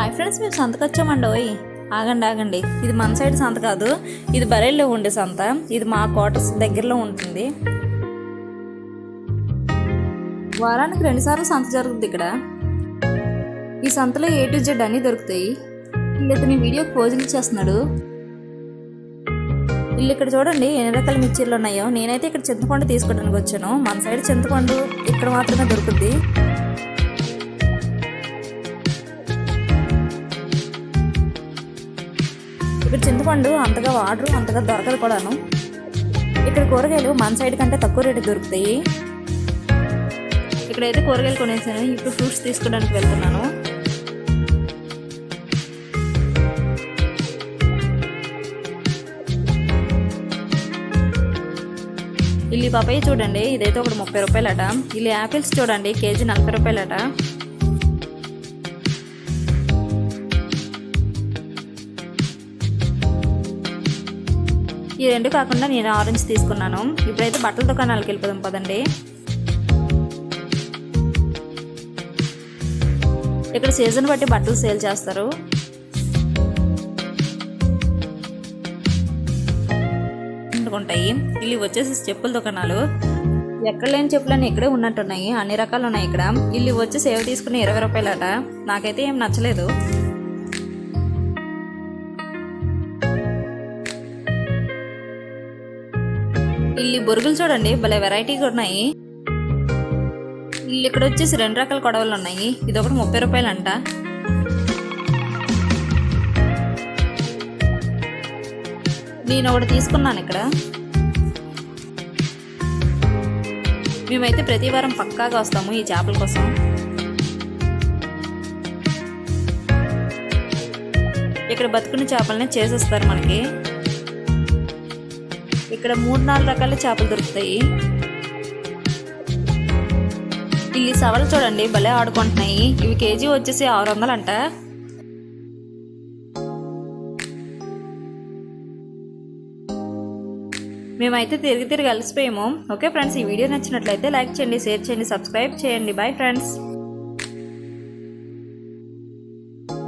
Hi friends మేము సంతకు వచ్చామండి ఓయ్. ఆగండి ఆగండి. ఇది మన సైడ్ సంత కాదు. ఇది బరేల్లో ఉండే సంత. ఇది మా క్వార్టర్స్ దగ్గరలో ఉంటుంది. వారానికి రెండుసార్లు సంత జరుగుతుంది ఇక్కడ. ఈ సంతలో ఏ టు జెడ్ అన్నీ దొరుకుతాయి. వీళ్ళు ఇతని వీడియో పోజులు ఇచ్చేస్తున్నాడు వీళ్ళు ఇక్కడ చూడండి ఎన్ని రకాల మిర్చీలు ఉన్నాయో. నేనైతే ఇక్కడ చింతపండు తీసుకోవడానికి వచ్చాను. మన సైడ్ చింతపండు ఇక్కడ మాత్రమే దొరుకుద్ది. ఇక్కడ చింతపండు అంతగా వాడరు అంతగా దొరకదు కూడాను. ఇక్కడ కూరగాయలు మన సైడ్ కంటే తక్కువ రేటు దొరుకుతాయి. ఇక్కడైతే కూరగాయలు కొనేసాను. ఇప్పుడు ఫ్రూట్స్ తీసుకోవడానికి వెళ్తున్నాను. ఇల్లి పపాయి చూడండి ఇదైతే ఒకటి ముప్పై రూపాయలట. ఇల్లి యాపిల్స్ చూడండి కేజీ నలభై రూపాయలట. ఈ రెండు కాకుండా నేను ఆరెంజ్ తీసుకున్నాను. ఇప్పుడైతే బట్టల దుకాణాలకు వెళ్ళిపోదాం పదండి. ఇక్కడ సీజన్ బట్టి బట్టలు సేల్ చేస్తారు. ఉంటాయి. ఇల్లు వచ్చేసి చెప్పుల దుకాణాలు. ఎక్కడ లేని చెప్పులన్నీ ఇక్కడే ఉన్నట్టున్నాయి. అన్ని రకాలు ఉన్నాయి ఇక్కడ. ఇల్లు వచ్చి సేవ్ తీసుకుని ఇరవై రూపాయలట. నాకైతే ఏం నచ్చలేదు. ఇల్లు బొరుగులు చూడండి భలే వెరైటీగా ఉన్నాయి. ఇల్లు ఇక్కడ వచ్చేసి రెండు రకాల కొడవలు ఉన్నాయి. ఇది ఒకటి ముప్పై రూపాయలు అంట నేను ఒకటి తీసుకున్నాను ఇక్కడ. మేమైతే ప్రతి వారం పక్కాగా వస్తాము ఈ చేపల కోసం. ఇక్కడ బతుకున్న చేపలనే చేసేస్తారు మనకి. ఇక్కడ మూడు నాలుగు రకాల చేపలు దొరుకుతాయి. ఇల్లి సవలు చూడండి భలే ఆడుకుంటున్నాయి. ఇవి కేజీ వచ్చేసి ఆరు వందలు అంట మేమైతే తిరిగి తిరిగి కలిసిపోయాము ఓకే ఫ్రెండ్స్ ఈ వీడియో నచ్చినట్లయితే లైక్ చేయండి షేర్ చేయండి సబ్స్క్రైబ్ చేయండి. Bye friends